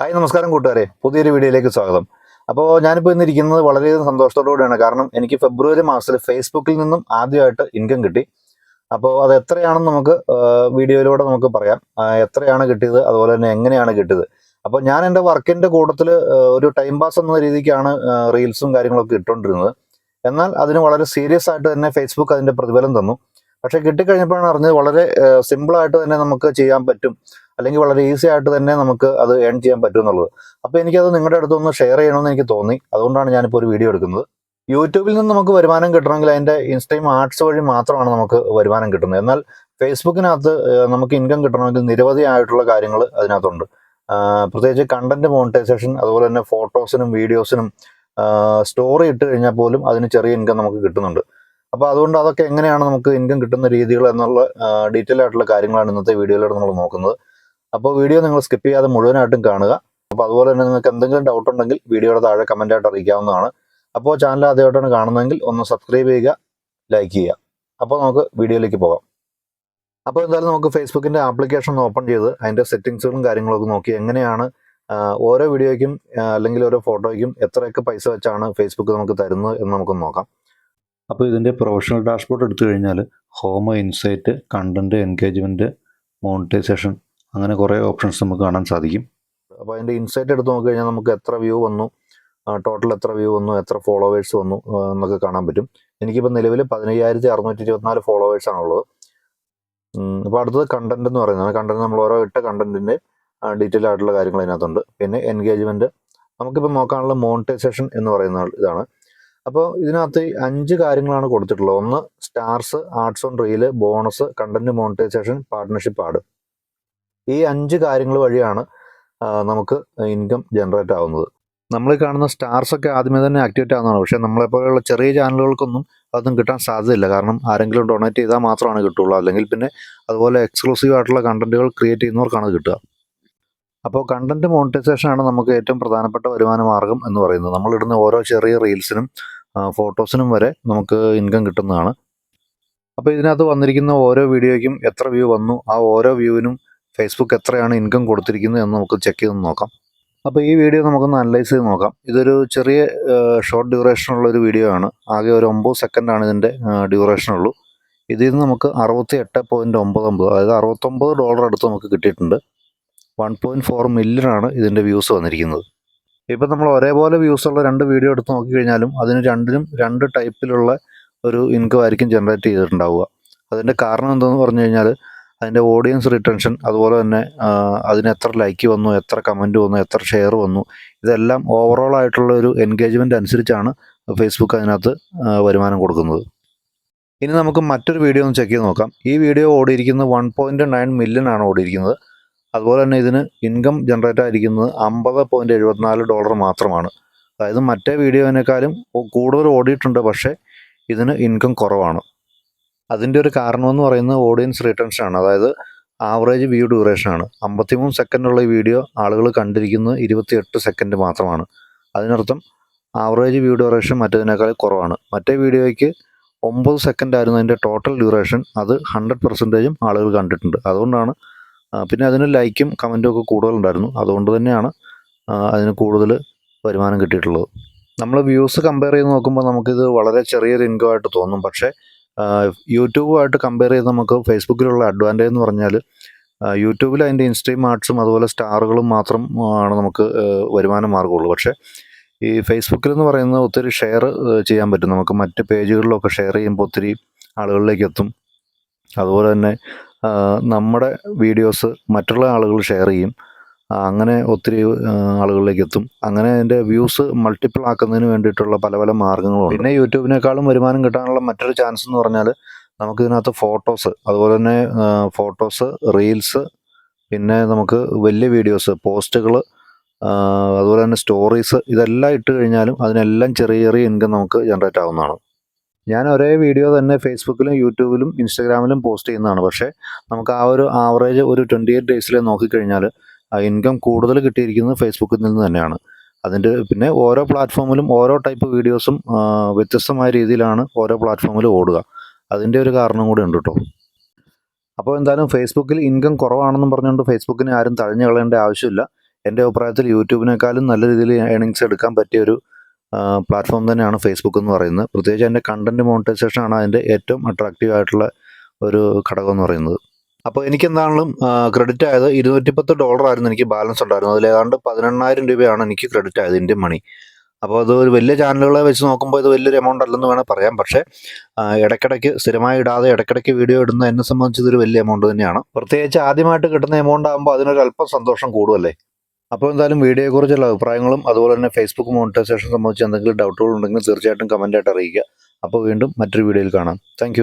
Hi നമസ്കാരം കൂട്ടുകാരെ. പുതിയൊരു വീഡിയോയിലേക്ക് സ്വാഗതം. അപ്പോൾ ഞാനിപ്പോൾ ഇന്ന് ഇരിക്കുന്നത് വളരെയധികം സന്തോഷത്തോടുകൂടിയാണ്. കാരണം എനിക്ക് ഫെബ്രുവരി മാസത്തിൽ ഫേസ്ബുക്കിൽ നിന്നും ആദ്യമായിട്ട് ഇൻകം കിട്ടി. അപ്പോൾ അത് എത്രയാണെന്ന് നമുക്ക് വീഡിയോയിലൂടെ നമുക്ക് പറയാം. എത്രയാണ് കിട്ടിയത് അതുപോലെ തന്നെ എങ്ങനെയാണ് കിട്ടിയത്. അപ്പോൾ ഞാൻ എന്റെ വർക്കിന്റെ കൂട്ടത്തിൽ ഒരു ടൈം പാസ് എന്ന രീതിക്കാണ് റീൽസും കാര്യങ്ങളൊക്കെ ഇട്ടുകൊണ്ടിരുന്നത് എന്നാൽ അതിന് വളരെ സീരിയസ് ആയിട്ട് തന്നെ ഫേസ്ബുക്ക് അതിന്റെ പ്രതിഫലം തന്നു. പക്ഷേ കിട്ടിക്കഴിഞ്ഞപ്പോഴാണ് അറിഞ്ഞത് വളരെ സിമ്പിളായിട്ട് തന്നെ നമുക്ക് ചെയ്യാൻ പറ്റും. അല്ലെങ്കിൽ വളരെ ഈസി ആയിട്ട് തന്നെ നമുക്ക് അത് ഏൺ ചെയ്യാൻ പറ്റും എന്നുള്ളത്. അപ്പോൾ എനിക്കത് നിങ്ങളുടെ അടുത്തൊന്ന് ഷെയർ ചെയ്യണമെന്ന് എനിക്ക് തോന്നി. അതുകൊണ്ടാണ് ഞാനിപ്പോൾ ഒരു വീഡിയോ എടുക്കുന്നത്. യൂട്യൂബിൽ നിന്ന് നമുക്ക് വരുമാനം കിട്ടണമെങ്കിൽ അതിന്റെ ഇൻസ്റ്റയും ആർട്സ് വഴി മാത്രമാണ് നമുക്ക് വരുമാനം കിട്ടുന്നത്. എന്നാൽ ഫേസ്ബുക്കിനകത്ത് നമുക്ക് ഇൻകം കിട്ടണമെങ്കിൽ നിരവധി ആയിട്ടുള്ള കാര്യങ്ങൾ അതിനകത്തുണ്ട്. പ്രത്യേകിച്ച് കണ്ടന്റ് മോണിറ്റൈസേഷൻ അതുപോലെ തന്നെ ഫോട്ടോസിനും വീഡിയോസിനും സ്റ്റോറി ഇട്ട് കഴിഞ്ഞാൽ പോലും അതിന് ചെറിയ ഇൻകം നമുക്ക് കിട്ടുന്നുണ്ട്. അപ്പോൾ അതുകൊണ്ട് അതൊക്കെ എങ്ങനെയാണ് നമുക്ക് ഇൻകം കിട്ടുന്ന രീതികൾ എന്നുള്ള ഡീറ്റെയിൽ ആയിട്ടുള്ള കാര്യങ്ങളാണ് ഇന്നത്തെ വീഡിയോയിലൂടെ നമ്മൾ നോക്കുന്നത്. അപ്പോൾ വീഡിയോ നിങ്ങൾ സ്കിപ്പ് ചെയ്യാതെ മുഴുവനായിട്ടും കാണുക. അപ്പോൾ അതുപോലെ തന്നെ നിങ്ങൾക്ക് എന്തെങ്കിലും ഡൗട്ട് ഉണ്ടെങ്കിൽ വീഡിയോയുടെ താഴെ കമന്റ് ആയിട്ട് അറിയിക്കാവുന്നതാണ്. അപ്പോൾ ചാനൽ ആദ്യമായിട്ടാണ് കാണുന്നതെങ്കിൽ ഒന്ന് സബ്സ്ക്രൈബ് ചെയ്യുക ലൈക്ക് ചെയ്യുക. അപ്പോൾ നമുക്ക് വീഡിയോയിലേക്ക് പോകാം. അപ്പോൾ എന്തായാലും നമുക്ക് ഫേസ്ബുക്കിന്റെ ആപ്ലിക്കേഷൻ ഓപ്പൺ ചെയ്ത് അതിന്റെ സെറ്റിങ്സുകളും കാര്യങ്ങളൊക്കെ നോക്കി എങ്ങനെയാണ് ഓരോ വീഡിയോയ്ക്കും അല്ലെങ്കിൽ ഓരോ ഫോട്ടോയ്ക്കും എത്രയൊക്കെ പൈസ വെച്ചാണ് ഫേസ്ബുക്ക് നമുക്ക് തരുന്നത് എന്ന് നമുക്ക് നോക്കാം. അപ്പോൾ ഇതിന്റെ പ്രൊഫഷണൽ ഡാഷ്ബോർഡ് എടുത്തു കഴിഞ്ഞാൽ home insight content engagement monetisation അങ്ങനെ കുറേ ഓപ്ഷൻസ് നമുക്ക് കാണാൻ സാധിക്കും. അപ്പോൾ അതിന്റെ ഇൻസൈറ്റ് എടുത്ത് നോക്കിക്കഴിഞ്ഞാൽ നമുക്ക് എത്ര വ്യൂ വന്നു ടോട്ടൽ എത്ര വ്യൂ വന്നു എത്ര ഫോളോവേഴ്സ് വന്നു എന്നൊക്കെ കാണാൻ പറ്റും. എനിക്കിപ്പോൾ നിലവിൽ പതിനയ്യായിരത്തി അറുന്നൂറ്റി ഇരുപത്തിനാല് ഫോളോവേഴ്സാണുള്ളത് അപ്പോൾ അടുത്തത് കണ്ടന്റ് എന്ന് പറയുന്നത്. കണ്ടന്റ് നമ്മൾ ഓരോ ഇട്ട കണ്ടന്റിന്റെ ഡീറ്റെയിൽ ആയിട്ടുള്ള കാര്യങ്ങൾ അതിനകത്തുണ്ട്. പിന്നെ എൻഗേജ്മെന്റ് നമുക്കിപ്പോൾ നോക്കാനുള്ള മോണിറ്റൈസേഷൻ എന്ന് പറയുന്ന ഇതാണ്. അപ്പോൾ ഇതിനകത്ത് അഞ്ച് കാര്യങ്ങളാണ് കൊടുത്തിട്ടുള്ളത്. ഒന്ന് stars arts on reel bonus content monetisation partnership ad. ഈ അഞ്ച് കാര്യങ്ങൾ വഴിയാണ് നമുക്ക് ഇൻകം ജനറേറ്റ് ആവുന്നത്. നമ്മൾ കാണുന്ന സ്റ്റാർസ് ഒക്കെ ആദ്യമേ തന്നെ ആക്ടിവേറ്റ് ആവുന്നതാണ്. പക്ഷേ നമ്മളെപ്പോലെയുള്ള ചെറിയ ചാനലുകൾക്കൊന്നും അതൊന്നും കിട്ടാൻ സാധ്യതയില്ല. കാരണം ആരെങ്കിലും ഡൊണേറ്റ് ചെയ്താൽ മാത്രമാണ് കിട്ടുള്ളൂ അല്ലെങ്കിൽ പിന്നെ അതുപോലെ എക്സ്ക്ലൂസീവ് ആയിട്ടുള്ള കണ്ടന്റുകൾ ക്രിയേറ്റ് ചെയ്യുന്നവർക്കാണ് കിട്ടുക. അപ്പോൾ കണ്ടന്റ് മോണിറ്റൈസേഷൻ ആണ് നമുക്ക് ഏറ്റവും പ്രധാനപ്പെട്ട വരുമാന മാർഗം എന്ന് പറയുന്നത്. നമ്മളിടുന്ന ഓരോ ചെറിയ റീൽസിനും ഫോട്ടോസിനും വരെ നമുക്ക് ഇൻകം കിട്ടുന്നതാണ്. അപ്പോൾ ഇതിനകത്ത് വന്നിരിക്കുന്ന ഓരോ വീഡിയോയ്ക്കും എത്ര വ്യൂ വന്നു ആ ഓരോ വ്യൂവിനും ഫേസ്ബുക്ക് എത്രയാണ് ഇൻകം കൊടുത്തിരിക്കുന്നത് എന്ന് നമുക്ക് ചെക്ക് ചെയ്ത് നോക്കാം. അപ്പോൾ ഈ വീഡിയോ നമുക്കൊന്ന് അനലൈസ് ചെയ്ത് നോക്കാം. ഇതൊരു ചെറിയ ഷോർട്ട് ഡ്യൂറേഷനുള്ള ഒരു വീഡിയോ ആണ്. ആകെ ഒരു ഒമ്പത് സെക്കൻഡാണ് ഇതിന്റെ ഡ്യൂറേഷനുള്ളൂ ഇതിൽ നിന്ന് നമുക്ക് അറുപത്തി എട്ട് പോയിന്റ് ഒമ്പത് ഒമ്പത് അതായത് അറുപത്തൊമ്പത് ഡോളർ അടുത്ത് നമുക്ക് കിട്ടിയിട്ടുണ്ട്. വൺ പോയിന്റ് ഫോർ മില്യൺ ആണ് ഇതിന്റെ വ്യൂസ് വന്നിരിക്കുന്നത്. ഇപ്പം നമ്മൾ ഒരേപോലെ വ്യൂസ് ഉള്ള രണ്ട് വീഡിയോ എടുത്ത് നോക്കിക്കഴിഞ്ഞാലും അതിന് രണ്ടിനും രണ്ട് ടൈപ്പിലുള്ള ഒരു ഇൻകം ആയിരിക്കും ജനറേറ്റ് ചെയ്തിട്ടുണ്ടാവുക. അതിന്റെ കാരണം എന്താണെന്ന് പറഞ്ഞു കഴിഞ്ഞാൽ അതിന്റെ ഓഡിയൻസ് റിട്ടൻഷൻ അതുപോലെ തന്നെ അതിന് എത്ര ലൈക്ക് വന്നു എത്ര കമന്റ് വന്നു എത്ര ഷെയർ വന്നു ഇതെല്ലാം ഓവറോൾ ആയിട്ടുള്ള ഒരു എൻഗേജ്മെന്റ് അനുസരിച്ചാണ് ഫേസ്ബുക്ക് അതിനകത്ത് വരുമാനം കൊടുക്കുന്നത്. ഇനി നമുക്ക് മറ്റൊരു വീഡിയോ ഒന്ന് ചെക്ക് ചെയ്ത് നോക്കാം. ഈ വീഡിയോ ഓടിയിരിക്കുന്നത് വൺ പോയിന്റ് നയൻ മില്യൺ ആണ് ഓടിയിരിക്കുന്നത്. അതുപോലെ തന്നെ ഇതിന് ഇൻകം ജനറേറ്റ് ആയിരിക്കുന്നത് അമ്പത് പോയിന്റ് എഴുപത്തിനാല് ഡോളർ മാത്രമാണ്. അതായത് മറ്റേ വീഡിയോവിനേക്കാളും കൂടുതൽ ഓടിയിട്ടുണ്ട് പക്ഷേ ഇതിന് ഇൻകം കുറവാണ്. അതിന്റെ ഒരു കാരണമെന്ന് പറയുന്നത് ഓഡിയൻസ് റിട്ടൻഷൻ ആണ്. അതായത് ആവറേജ് വ്യൂ ഡ്യൂറേഷൻ ആണ്. അമ്പത്തിമൂന്ന് സെക്കൻഡുള്ള ഈ വീഡിയോ ആളുകൾ കണ്ടിരിക്കുന്നത് ഇരുപത്തിയെട്ട് സെക്കൻഡ് മാത്രമാണ്. അതിനർത്ഥം ആവറേജ് വ്യൂ ഡ്യൂറേഷൻ മറ്റേതിനേക്കാൾ കുറവാണ്. മറ്റേ വീഡിയോയ്ക്ക് ഒമ്പത് സെക്കൻഡ് ആയിരുന്നു അതിന്റെ ടോട്ടൽ ഡ്യൂറേഷൻ അത് ഹൺഡ്രഡ് പെർസെന്റേജും ആളുകൾ കണ്ടിട്ടുണ്ട്. അതുകൊണ്ടാണ് പിന്നെ അതിന് ലൈക്കും കമന്റും ഒക്കെ കൂടുതലുണ്ടായിരുന്നു. അതുകൊണ്ട് തന്നെയാണ് അതിന് കൂടുതൽ വരുമാനം കിട്ടിയിട്ടുള്ളത്. നമ്മൾ വ്യൂസ് കമ്പയർ ചെയ്ത് നോക്കുമ്പോൾ നമുക്കിത് വളരെ ചെറിയൊരു ഇൻകം ആയിട്ട് തോന്നും. പക്ഷേ യൂട്യൂബുമായിട്ട് കമ്പയർ ചെയ്ത് നമുക്ക് ഫേസ്ബുക്കിലുള്ള അഡ്വാന്റേജ് എന്ന് പറഞ്ഞാൽ യൂട്യൂബിൽ അതിന്റെ ഇൻസ്റ്റീം ആർട്സും അതുപോലെ സ്റ്റാറുകളും മാത്രം ആണ് നമുക്ക് വരുമാനം മാർഗമുള്ളൂ പക്ഷേ ഈ ഫേസ്ബുക്കിൽ എന്ന് പറയുന്നത് ഒത്തിരി ഷെയർ ചെയ്യാൻ പറ്റും. നമുക്ക് മറ്റ് പേജുകളിലൊക്കെ ഷെയർ ചെയ്യുമ്പോൾ ഒത്തിരി ആളുകളിലേക്ക് എത്തും. അതുപോലെ തന്നെ നമ്മുടെ വീഡിയോസ് മറ്റുള്ള ആളുകൾ ഷെയർ ചെയ്യും. അങ്ങനെ ഒത്തിരി ആളുകളിലേക്ക് എത്തും. അങ്ങനെ അതിന്റെ വ്യൂസ് മൾട്ടിപ്പിൾ ആക്കുന്നതിന് വേണ്ടിയിട്ടുള്ള പല പല മാർഗങ്ങളുണ്ട് പിന്നെ യൂട്യൂബിനേക്കാളും വരുമാനം കിട്ടാനുള്ള മറ്റൊരു ചാൻസ് എന്ന് പറഞ്ഞാൽ നമുക്ക് ഇതിനകത്ത് ഫോട്ടോസ് അതുപോലെ തന്നെ ഫോട്ടോസ് റീൽസ് പിന്നെ നമുക്ക് വലിയ വീഡിയോസ് പോസ്റ്റുകൾ അതുപോലെ തന്നെ സ്റ്റോറീസ് ഇതെല്ലാം ഇട്ട് കഴിഞ്ഞാലും അതിനെല്ലാം ചെറിയ ചെറിയ ഇൻകം നമുക്ക് ജനറേറ്റ് ആവുന്നതാണ്. ഞാൻ ഒരേ വീഡിയോ തന്നെ ഫേസ്ബുക്കിലും യൂട്യൂബിലും ഇൻസ്റ്റാഗ്രാമിലും പോസ്റ്റ് ചെയ്യുന്നതാണ്. പക്ഷേ നമുക്ക് ആ ഒരു ആവറേജ് ഒരു ട്വന്റി എയ്റ്റ് ഡേയ്സിൽ നോക്കിക്കഴിഞ്ഞാൽ ഇൻകം കൂടുതൽ കിട്ടിയിരിക്കുന്നത് ഫേസ്ബുക്കിൽ നിന്ന് തന്നെയാണ്. അതിന്റെ പിന്നെ ഓരോ പ്ലാറ്റ്ഫോമിലും ഓരോ ടൈപ്പ് വീഡിയോസും വ്യത്യസ്തമായ രീതിയിലാണ് ഓരോ പ്ലാറ്റ്ഫോമിലും ഓടുക. അതിന്റെ ഒരു കാരണം കൂടി ഉണ്ട് കേട്ടോ അപ്പോൾ എന്തായാലും ഫേസ്ബുക്കിൽ ഇൻകം കുറവാണെന്നും പറഞ്ഞുകൊണ്ട് ഫേസ്ബുക്കിനെ ആരും തഴഞ്ഞു കളയേണ്ട ആവശ്യമില്ല. എന്റെ അഭിപ്രായത്തിൽ യൂട്യൂബിനേക്കാളും നല്ല രീതിയിൽ ഏണിങ്സ് എടുക്കാൻ പറ്റിയ ഒരു പ്ലാറ്റ്ഫോം തന്നെയാണ് ഫേസ്ബുക്ക് എന്ന് പറയുന്നത്. പ്രത്യേകിച്ച് അതിന്റെ കണ്ടന്റ് മോണിറ്റൈസേഷൻ ആണ് അതിന്റെ ഏറ്റവും അട്രാക്റ്റീവ് ആയിട്ടുള്ള ഒരു ഘടകം എന്ന് പറയുന്നത്. അപ്പോൾ എനിക്ക് എന്താണെങ്കിലും ക്രെഡിറ്റ് ആയത് ഇരുന്നൂറ്റിപ്പത്ത് ഡോളർ ആയിരുന്നു എനിക്ക് ബാലൻസ് ഉണ്ടായിരുന്നു അതിൽ ഏതാണ്ട് പതിനെണ്ണായിരം രൂപയാണ് എനിക്ക് ക്രെഡിറ്റ് ആയത് ഇന്ത്യൻ മണി അപ്പോൾ അത് ഒരു വലിയ ചാനലുകളെ വെച്ച് നോക്കുമ്പോൾ ഇത് വലിയൊരു എമൗണ്ട് അല്ലെന്ന് വേണേൽ പറയാം. പക്ഷേ ഇടയ്ക്കിടയ്ക്ക് സ്ഥിരമായി ഇടാതെ ഇടയ്ക്കിടയ്ക്ക് വീഡിയോ ഇടുന്ന എന്നെ സംബന്ധിച്ച് ഇതൊരു വലിയ എമൗണ്ട് തന്നെയാണ്. പ്രത്യേകിച്ച് ആദ്യമായിട്ട് കിട്ടുന്ന എമൗണ്ട് ആകുമ്പോൾ അതിനൊരു അല്പം സന്തോഷം കൂടുമല്ലേ അപ്പോൾ എന്തായാലും വീഡിയോയെക്കുറിച്ചുള്ള അഭിപ്രായങ്ങളും അതുപോലെ തന്നെ ഫേസ്ബുക്ക് മോണിറ്റൈസേഷൻ സംബന്ധിച്ച് എന്തെങ്കിലും ഡൗട്ടുകൾ ഉണ്ടെങ്കിൽ തീർച്ചയായിട്ടും കമന്റായിട്ട് അറിയിക്കുക. അപ്പോൾ വീണ്ടും മറ്റൊരു വീഡിയോയിൽ കാണാം. താങ്ക്